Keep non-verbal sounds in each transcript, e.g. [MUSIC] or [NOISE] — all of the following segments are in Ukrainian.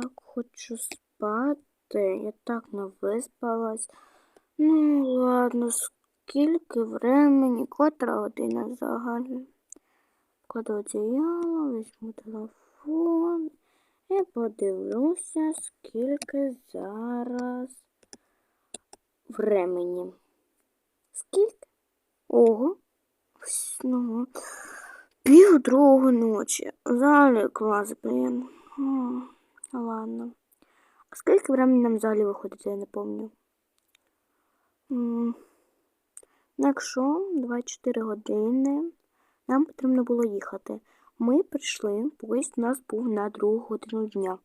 так хочу спати. Я так не виспалась. Ну, ладно, скільки времени, котра година взагалі. Кладу одіяло, візьму телефон і подивлюся, скільки зараз времени. Скільки? Ого. Ну, пів другої ночі. Взагалі клас, блін. Ладно. А скільки времени нам взагалі виходить, я не. М, Ну, якщо 24 години, нам потрібно було їхати. Ми прийшли, поїзд у нас був на другу годину дня.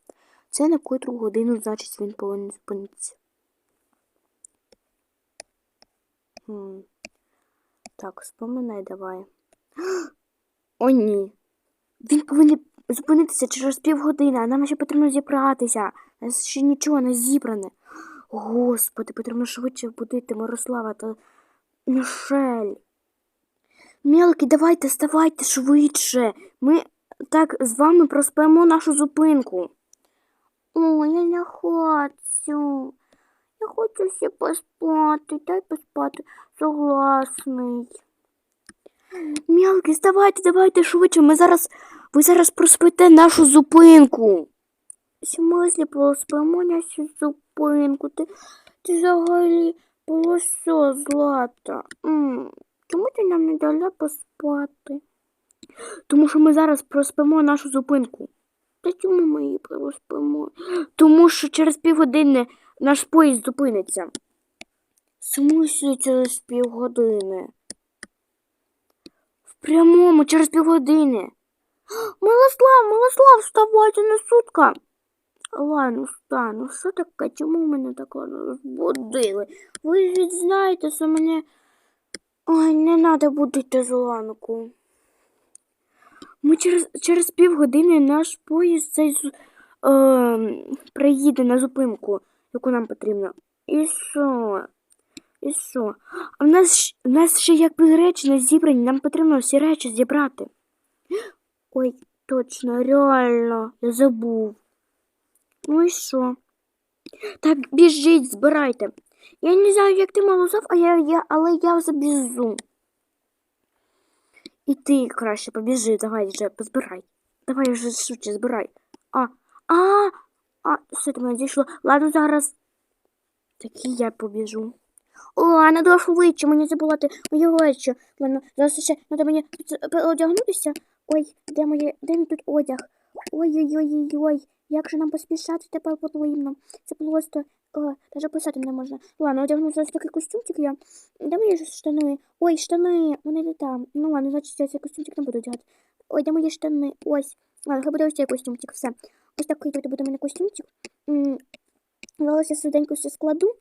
Це на яку другу годину, значить, він повинен зупинитися. Так, споминай давай. [GASPS] О, ні. Він повинен зупинитися через півгодини, а нам ще потрібно зібратися. У нас ще нічого не зібране. Господи, потрібно швидше будити Мирослава та Мішель. Мелкий, давайте, вставайте швидше. Ми так з вами проспимо нашу зупинку. О, я не хочу. Я хочу ще поспати. Дай поспати. Согласний. Мелкий, вставайте, давайте швидше. Ми зараз, ви зараз проспите нашу зупинку. Смислі проспимо нашу зупинку? Ти, ти взагалі полосо злата. М, Чому ти нам не дала поспати? Тому що ми зараз проспимо нашу зупинку. Та чому ми її проспимо? Тому що через півгодини наш поїзд зупиниться. Смислі через півгодини? В прямому через півгодини. Милослав, Милослав, вставайте на сутка. Ладно, встану. Що таке? Чому мене так розбудили? Ви ж знаєте, що мене. Ой, не треба будити зранку. Ми через, через півгодини наш поїзд цей е, приїде на зупинку, яку нам потрібно. І що? І що? А в нас, в нас ще якби речі не зібрані, нам потрібно всі речі зібрати. Ой, точно, реально, я забув. Ну і що? Так, біжіть, збирайте. Я не знаю, як ти малозав, а я, я, але я забіжу. І ти краще побіжи, давай вже позбирай. Давай вже швидше збирай. А, а, а, все мене дійшло. Ладно, зараз. Так і я побіжу. О, надо швидше, мені забувати мої речі. Ладно, зараз ще треба мені одягнутися. Ой, де моє, де мій тут одяг? Ой-ой-ой-ой, як же нам поспішати тепер потрібно. Це просто, о, навіть писати не можна. Ладно, одягну зараз такий костюмчик я. Де мої штани? Ой, штани, вони не там. Ну ладно, значить я цей костюмчик не буду одягати. Ой, де мої штани? Ось. Ладно, хай буде ось цей костюмчик, все. Ось такий тут буде у мене костюмчик. Зараз я швиденько все складу.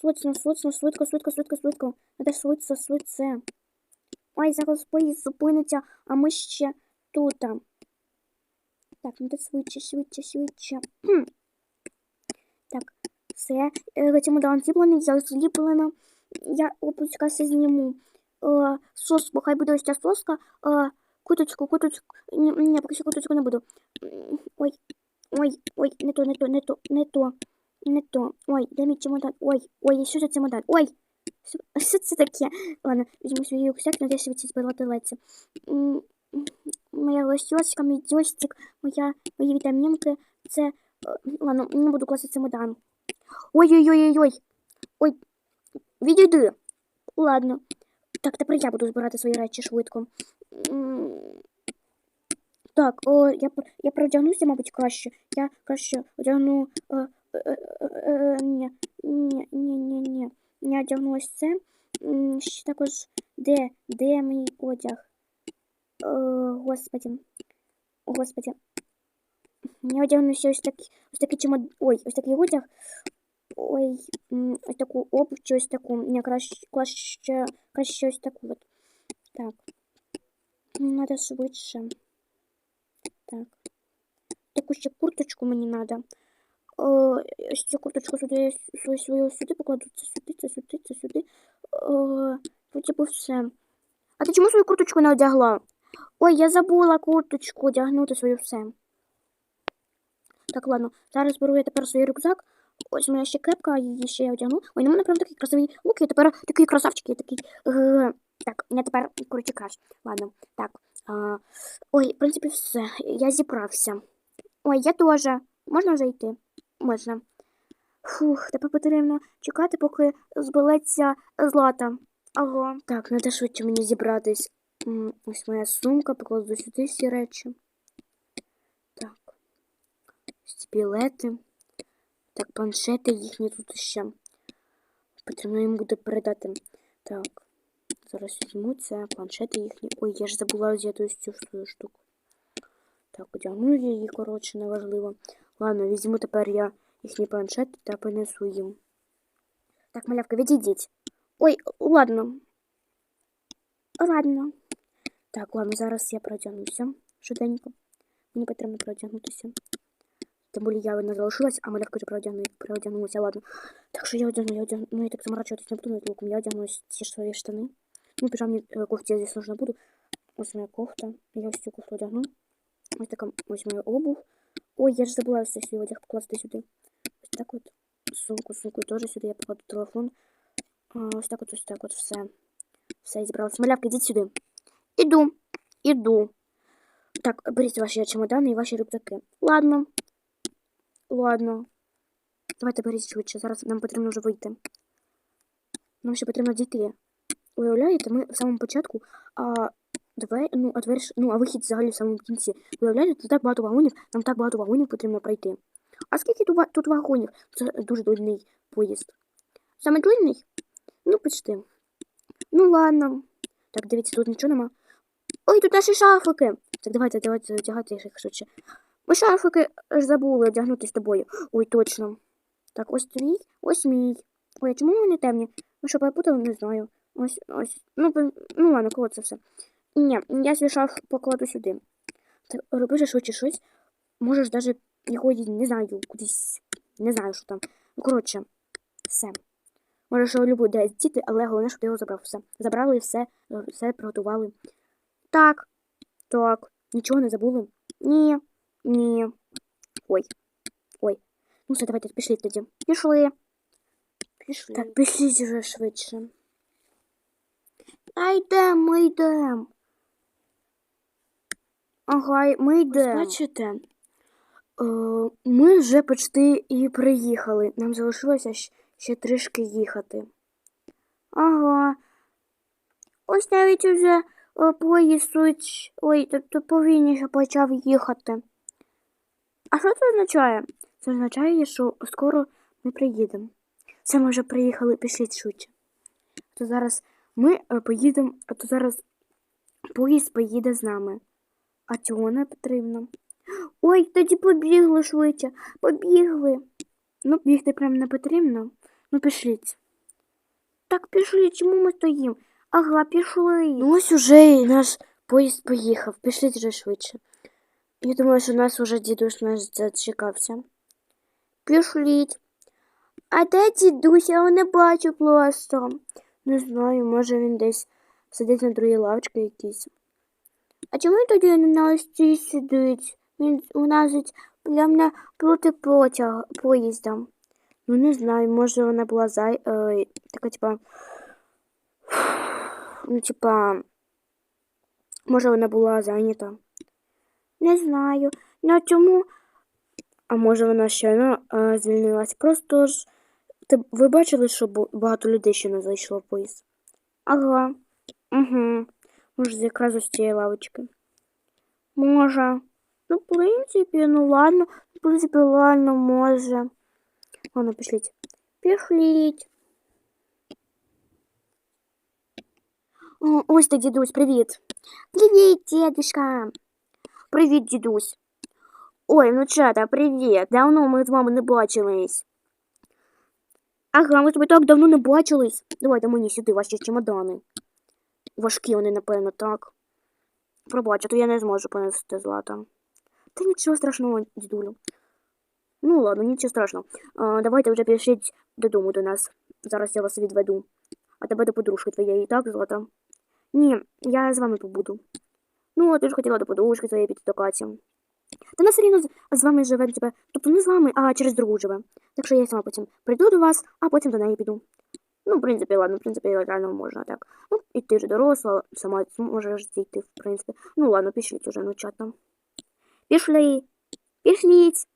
Швидко, швидко, швидко, швидко, швидко, швидко. Треба швидко, швидше. Ой, зараз поїзд зупиниться, а ми ще тут. Так, ну швидше, швидше, швидше. Так, все. Чемодан зібраний, я зліплена. Я опускаюся зніму. Е, соску, хай буде ось ця соска. Е, куточку, куточку. Ні, ні, поки що куточку не буду. Ой, ой, ой, не то, не то, не то, не то, не то. Ой, де мій чемодан? Ой, ой, що за чемодан? Ой, що, це таке? Ладно, візьму свій рюкзак, надеюсь, ви леці. М, Моя лосьочка, мій джойстик, моя, мої вітамінки. Це, ладно, не буду класти чемодан. Ой-ой-ой-ой-ой. Ой, відійди. Ладно. Так, тепер я буду збирати свої речі швидко. Так, о, я, я переодягнуся, мабуть, краще. Я краще одягну. Ні, ні, ні, ні, ні. Я одягну ось це. Ще також, де, де мій одяг? Е, господи. Господи. Я одягну ще ось такий, ось такий чимод... Ой, ось такий одяг. Ой, ось таку обув, чи ось таку. Ні, краще, краще, краще ось таку от. Так. Надо швидше. Так. Таку ще курточку мені надо. Е, ось цю курточку сюди, свою, свою сюди покладу. Це сюди, це сюди, це. Е, вроді все. А ти чому свою курточку не одягла? Ой, я забула курточку одягнути свою все. Так, ладно, зараз беру я тепер свій рюкзак. Ось у мене ще кепка, її ще я одягну. Ой, на мене прям такий красивий лук, я тепер такий красавчик, я такий. Е, так, я тепер, коротше, краш. Ладно, так. А, ой, в принципі, все. Я зібрався. Ой, я теж. Можна вже йти? Можна. Фух, тепер потрібно чекати, поки збереться злата. Ага. Так, треба швидше мені зібратись. Ось моя сумка, покладу сюди всі речі. Так. Ось білети. Так, планшети їхні тут ще. Потрібно їм буде передати. Так. Зараз візьму це, планшети їхні. Ой, я ж забула взяти ось цю штуку. Так, одягну її, коротше, неважливо. Ладно, візьму тепер я їхні планшети та понесу їм. Так, малявка, відійдіть. Ой, ладно. Ладно. Так, ладно, зараз я продягнуся швиденько. Мені потрібно продягнутися. Тим більше я не залишилась, а малявка вже продягну, продягнулася, ладно. Так що я одягну, я одягну, ну я так заморачуватись не буду над луком, я одягну ці ж свої штани. Ну, піжамні е, кофті я, звісно ж, не буду. Ось моя кофта. Я ось цю кофту одягну. Ось така ось моя обув. Ой, я ж забула ось цей свій одяг покласти сюди. Ось так от. Сумку, сумку теж сюди я покладу телефон. Ось так от, ось так от, все. Все, я зібралась. Малявка, йдіть сюди. Іду. Іду. Так, беріть ваші чемодани і ваші рюкзаки. Ладно. Ладно. Давайте беріть швидше. Зараз нам потрібно вже вийти. Нам ще потрібно дійти. Уявляєте, ми в самому початку, а двері, ну, а ну, а вихід взагалі в самому кінці. Уявляєте, тут так багато вагонів, нам так багато вагонів потрібно пройти. А скільки тут, ва- тут вагонів? Це дуже длинний поїзд. Саме длинний? Ну, почти. Ну ладно. Так, дивіться, тут нічого нема. Ой, тут наші шафики. Так, давайте, давайте одягати їх швидше. Ми шафики ж забули одягнути з тобою. Ой, точно. Так, ось твій, ось мій. Ой, а чому вони темні? Ви що, перепутали? Не знаю. Ось, ось. Ну, ну ладно, коли це все. Ні, я свій шаф покладу сюди. Так, роби же швидше щось. Можеш даже його, не знаю, кудись. Не знаю, що там. Ну, коротше, все. Можеш любу де діти, але головне, щоб ти його забрав. Все. Забрали все, е, все приготували. Так. Так. Нічого не забули? Ні. Ні. Ой. Ой. Ну все, давайте пішли тоді. Пішли. Пішли. Так, пішліть вже швидше. А йдемо, йдемо. Ага, ми йдемо. Бачите, е, ми вже почти і приїхали. Нам залишилося ще трішки їхати. Ага. Ось навіть уже е, поїзд суть- ой, тобто повільніше почав їхати. А що це означає? Це означає, що скоро ми приїдемо. Це ми вже приїхали, пішліть швидше. То зараз ми е, поїдемо, а то зараз поїзд поїде з нами. А цього не потрібно. Ой, тоді побігли швидше. Побігли. Ну, бігти прям не потрібно. Ну, пішліть. Так пішли, чому ми стоїмо? Ага, пішли. Ну ось уже і наш поїзд поїхав. Пішліть вже швидше. Я думаю, що нас уже дідусь наш зачекався. Пішліть. А де дідусь? Я його не бачу просто. Не знаю, може він десь сидить на другій лавочці якійсь. А чому тоді на ось цій сидить? Він уназить прямо проти потяг поїзда. Ну не знаю, може вона була зай... Е, така, типа. Ну, типа. Може вона була зайнята. Не знаю. Ну чому? А може вона щойно е, звільнилась? Просто ж. Ви бачили, що багато людей ще не зайшло в поїзд? Ага. Угу. Може, якраз ось цієї лавочки. Може. Ну, в принципі, ну ладно. В принципі, ладно, може. Ладно, пішліть. Пішліть. О, ось ти, дідусь, привіт. Привіт, дідушка. Привіт, дідусь. Ой, ну чата, привіт. Давно ми з вами не бачились. Ага, ми з тобою так давно не бачились. Давайте мені сюди ваші чемодани. Важкі вони, напевно, так. Пробач, а то я не зможу понести злата. Та нічого страшного, дідулю. Ну ладно, нічого страшного. А, давайте вже пішіть додому до нас. Зараз я вас відведу. А тебе до подружки твоєї, так, злата? Ні, я з вами побуду. Ну, ти ж хотіла до подружки своєї піти до Каті. Та нас рівно з- вами живе, типа, тобто не з вами, а через другу. Так що я сама потім прийду до вас, а потім до неї піду. Ну, в принципі, ладно, в принципі, реально можна так. Ну, і ти ж доросла, сама зможеш зійти, в принципі. Ну, ладно, пішліть уже, ну чатом. Пішли. Пішліть.